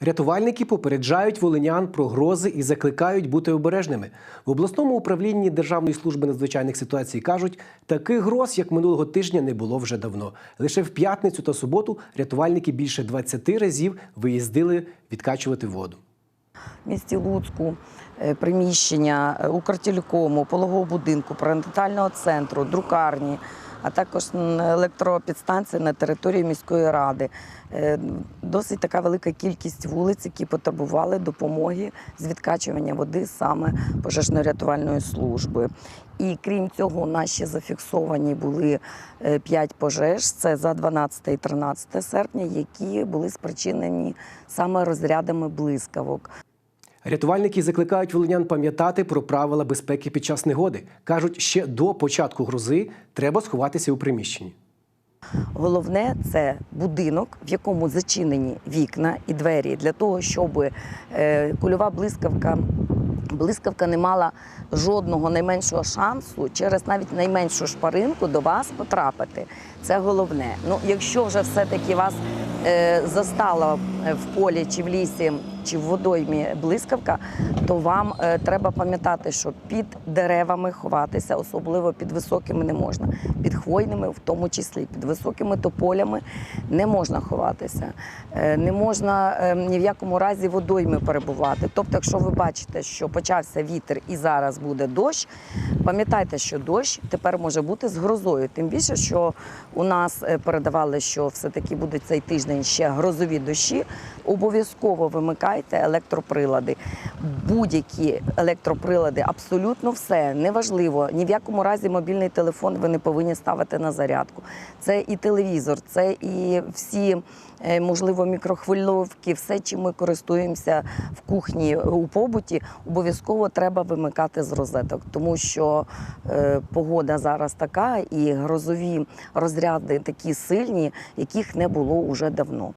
Рятувальники попереджають волинян про грози і закликають бути обережними. В обласному управлінні Державної служби надзвичайних ситуацій кажуть, таких гроз, як минулого тижня, не було вже давно. Лише в п'ятницю та суботу рятувальники більше 20 разів виїздили відкачувати воду. В місті Луцьку е, приміщення е, Укртелекому, пологового будинку, перинатального центру, друкарні, а також електропідстанції на території міської ради. Е, Досить така велика кількість вулиць, які потребували допомоги з відкачування води саме пожежно-рятувальної служби. І крім цього, ще зафіксовані були 5 пожеж. Це за 12 і 13 серпня, які були спричинені саме розрядами блискавок. Рятувальники закликають волинян пам'ятати про правила безпеки під час негоди. кажуть, ще до початку грози треба сховатися у приміщенні. Головне це будинок, в якому зачинені вікна і двері для того, щоб е, кульова блискавка. Блискавка не мала жодного найменшого шансу через навіть найменшу шпаринку до вас потрапити. Це головне. Ну, якщо вже все-таки вас застала е, в полі чи в лісі, чи в водоймі блискавка, то вам е, треба пам'ятати, що під деревами ховатися, особливо під високими не можна, під хвойними, в тому числі під високими тополями не можна ховатися, Е, не можна е, ні в якому разі водойми перебувати. Тобто, якщо ви бачите, що почався вітер і зараз буде дощ, пам'ятайте, що дощ тепер може бути з грозою. Тим більше, що у нас е, передавали, що все-таки будуть цей тиждень ще грозові дощі. Обов'язково вимикайте електроприлади. Будь-які електроприлади, абсолютно все неважливо. Ні в якому разі мобільний телефон ви не повинні ставити на зарядку. Це і телевізор, це і всі. е, Можливо, мікрохвильовки, все, чим ми користуємося в кухні у побуті, обов'язково треба вимикати з розеток, тому що е, погода зараз така, і грозові розряди такі сильні, яких не було уже давно.